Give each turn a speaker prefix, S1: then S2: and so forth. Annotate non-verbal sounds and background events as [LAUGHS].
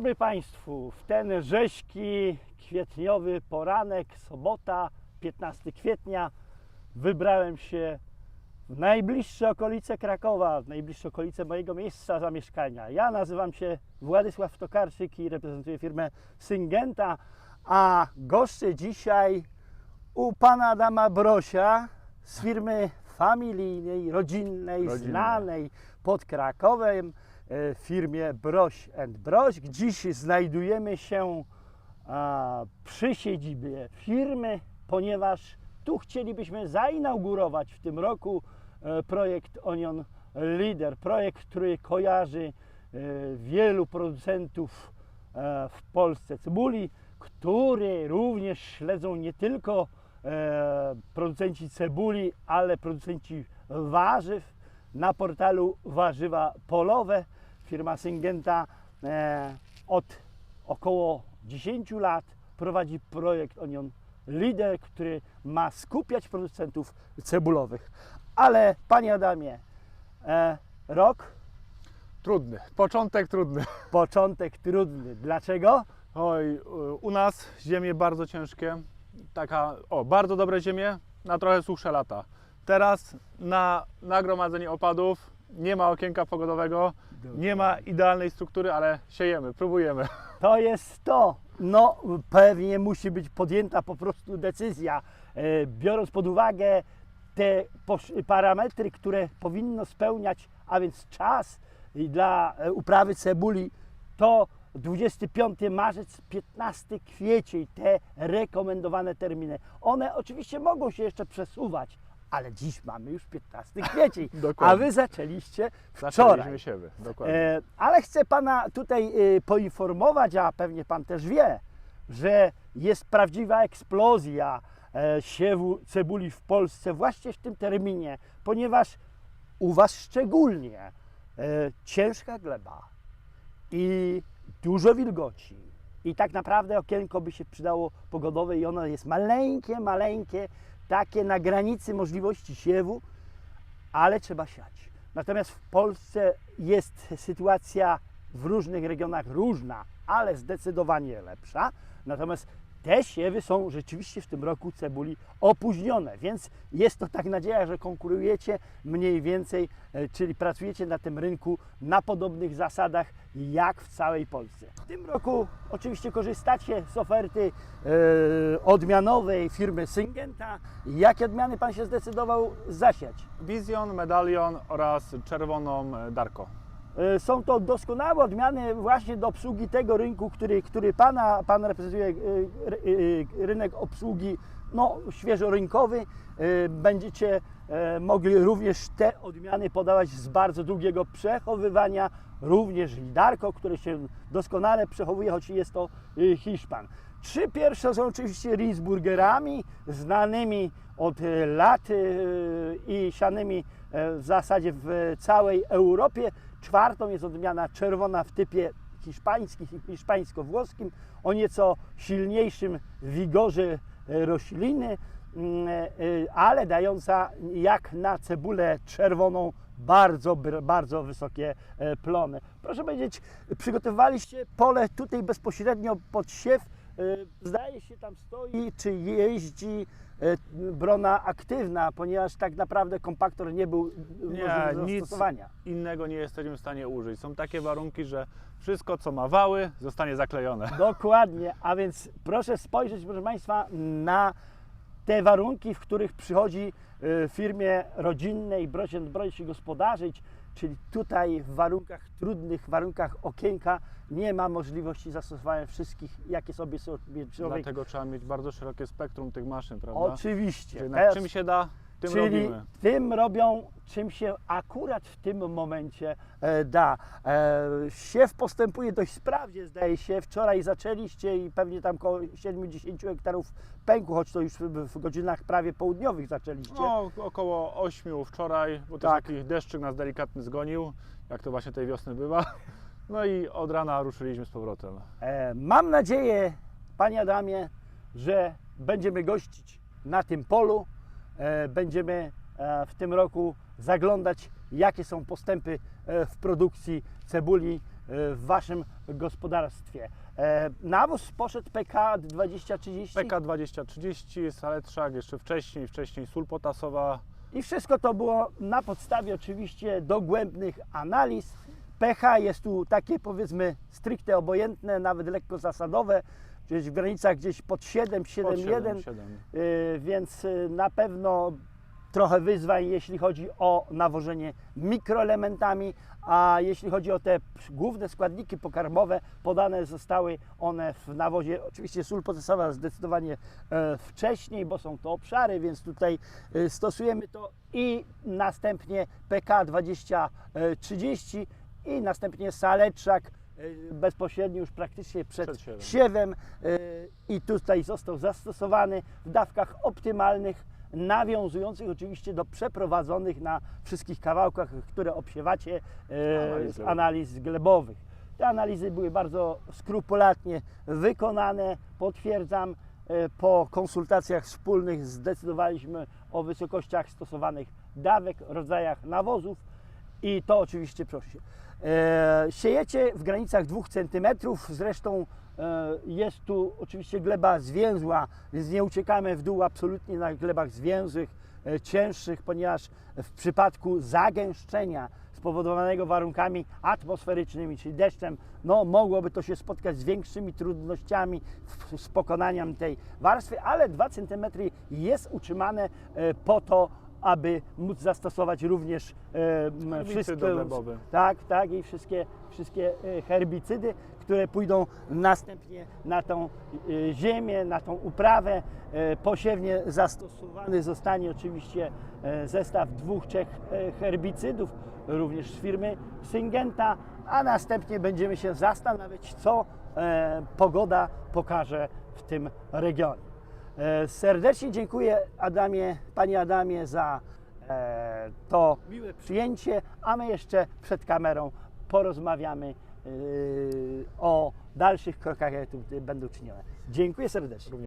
S1: dobry Państwu. W ten rzeźki kwietniowy poranek, sobota, 15 kwietnia, wybrałem się w najbliższe okolice Krakowa, w najbliższe okolice mojego miejsca zamieszkania. Ja nazywam się Władysław Tokarczyk i reprezentuję firmę Syngenta, a goszczę dzisiaj u pana Adama Brosia z firmy familijnej, rodzinnej,
S2: Rodzinnej.
S1: znanej pod Krakowem, firmie Broś Broś. Dziś znajdujemy się przy siedzibie firmy, ponieważ tu chcielibyśmy zainaugurować w tym roku e, projekt Onion Leader. Projekt, który kojarzy e, wielu producentów e, w Polsce cebuli, który również śledzą nie tylko e, producenci cebuli, ale producenci warzyw na portalu Warzywa Polowe. Firma Syngenta e, od około 10 lat prowadzi projekt Onion Leader, który ma skupiać producentów cebulowych. Ale panie Adamie, e, rok,
S2: Trudny. Początek trudny. [LAUGHS]
S1: początek trudny. Dlaczego?
S2: Oj, u nas ziemie bardzo ciężkie. Taka, o, bardzo dobre ziemie na trochę suchsze lata. Teraz na nagromadzenie opadów nie ma okienka pogodowego, nie ma idealnej struktury, ale siejemy, próbujemy. [LAUGHS]
S1: To jest to. No, pewnie musi być podjęta po prostu decyzja, e, biorąc pod uwagę te parametry, które powinno spełniać, a więc czas dla e, uprawy cebuli to 25 marzec, 15 kwiecień, te rekomendowane terminy. One oczywiście mogą się jeszcze przesuwać, ale dziś mamy już 15 [LAUGHS] kwiecień, a wy zaczęliście wczoraj.
S2: Zaczęliśmy siebie, dokładnie.
S1: E, ale chcę Pana tutaj e, poinformować, a pewnie Pan też wie, że jest prawdziwa eksplozja e, siewu cebuli w Polsce właśnie w tym terminie, ponieważ u Was szczególnie e, ciężka gleba i dużo wilgoci. I tak naprawdę okienko by się przydało pogodowe i ono jest maleńkie, maleńkie, takie na granicy możliwości siewu, ale trzeba siać. Natomiast w Polsce jest sytuacja w różnych regionach różna, ale zdecydowanie lepsza. Natomiast te siewy są rzeczywiście w tym roku cebuli opóźnione, więc jest to tak nadzieja, że konkurujecie mniej więcej, e, czyli pracujecie na tym rynku na podobnych zasadach jak w całej Polsce. W tym roku oczywiście korzystacie z oferty e, odmianowej firmy Syngenta. Jakie odmiany Pan się zdecydował zasiać?
S2: Vision, Medalion oraz czerwoną e, Darko.
S1: E, Są to doskonałe odmiany właśnie do obsługi tego rynku, który, który pana, pan reprezentuje, e, e, rynek obsługi no, świeżorynkowy. Będziecie mogli również te odmiany podawać z bardzo długiego przechowywania, również Lidarko, które się doskonale przechowuje, choć jest to Hiszpan. Trzy pierwsze są oczywiście Rinsburgerami, znanymi od lat i sianymi w zasadzie w całej Europie. Czwartą jest odmiana czerwona w typie hiszpańskim, hiszpańsko-włoskim, o nieco silniejszym wigorze rośliny, mm, e, ale dająca jak na cebulę czerwoną bardzo, bardzo wysokie e, plony. Proszę powiedzieć, przygotowaliście pole tutaj bezpośrednio pod siew. E, Zdaje się tam stoi, czy jeździ e, brona aktywna, ponieważ tak naprawdę kompaktor nie był
S2: Nie,
S1: możliwy do
S2: nic
S1: zastosowania.
S2: innego nie jesteśmy w stanie użyć. Są takie warunki, że wszystko co ma wały zostanie zaklejone.
S1: Dokładnie, a więc proszę spojrzeć, proszę Państwa, na te warunki, w których przychodzi y, firmie rodzinnej Broś Broś się gospodarzyć, czyli tutaj w warunkach trudnych, warunkach okienka nie ma możliwości zastosowania wszystkich, jakie sobie sobie człowiek...
S2: Dlatego trzeba mieć bardzo szerokie spektrum tych maszyn, prawda?
S1: Oczywiście.
S2: Czyli
S1: Teraz-
S2: na czym się da, tym
S1: Czyli
S2: robimy.
S1: tym robią, czym się akurat w tym momencie e, da. E, siew postępuje dość sprawnie, zdaje się. Wczoraj zaczęliście i pewnie tam około 70 hektarów pęku, choć to już w, w godzinach prawie południowych zaczęliście.
S2: No, około 8 wczoraj, bo
S1: Tak.
S2: też taki deszczyk nas delikatny zgonił, jak to właśnie tej wiosny bywa. [LAUGHS] No i od rana ruszyliśmy z powrotem.
S1: E, mam nadzieję, Panie Adamie, że będziemy gościć na tym polu. E, będziemy e, w tym roku zaglądać, jakie są postępy e, w produkcji cebuli w Waszym gospodarstwie. Nawóz poszedł PK 2030
S2: PK 2030, saletrzak, jeszcze wcześniej, wcześniej sól potasowa.
S1: i wszystko to było na podstawie oczywiście dogłębnych analiz. pH jest tu takie powiedzmy stricte obojętne, nawet lekko zasadowe, gdzieś w granicach gdzieś pod 7,
S2: Pod
S1: 7,1.
S2: 7.
S1: Y, więc y, na pewno trochę wyzwań, jeśli chodzi o nawożenie mikroelementami, a jeśli chodzi o te główne składniki pokarmowe, podane zostały one w nawozie, oczywiście sól potasowa zdecydowanie e, wcześniej, bo są to obszary, więc tutaj e, stosujemy to i następnie PK 2030 i następnie saleczak e, bezpośrednio już praktycznie przed,
S2: Przed siewem.
S1: siewem y, i tutaj został zastosowany w dawkach optymalnych, nawiązujących oczywiście do przeprowadzonych na wszystkich kawałkach, które obsiewacie y,
S2: Analiz
S1: z
S2: glebowych.
S1: analiz glebowych. Te analizy były bardzo skrupulatnie wykonane, potwierdzam. y, Po konsultacjach wspólnych zdecydowaliśmy o wysokościach stosowanych dawek, rodzajach nawozów i to oczywiście proszę. E, siejecie w granicach 2 cm, zresztą e, jest tu oczywiście gleba zwięzła, więc nie uciekamy w dół absolutnie na glebach zwięzłych, e, cięższych, ponieważ w przypadku zagęszczenia spowodowanego warunkami atmosferycznymi, czyli deszczem, no mogłoby to się spotkać z większymi trudnościami z pokonaniem tej warstwy, ale 2 cm jest utrzymane po to, aby móc zastosować również e, wszystkie, tak, tak i wszystkie, wszystkie e, herbicydy, które pójdą następnie na tą e, ziemię, na tą uprawę. E, Posiewnie zastosowany zostanie oczywiście e, zestaw dwóch, trzech e, herbicydów, również z firmy Syngenta, a następnie będziemy się zastanawiać, co e, pogoda pokaże w tym regionie. E, Serdecznie dziękuję Adamie, Panie Adamie za e, to miłe przyjęcie, a my jeszcze przed kamerą porozmawiamy e, o dalszych krokach, jakie będą czynione. Dziękuję serdecznie.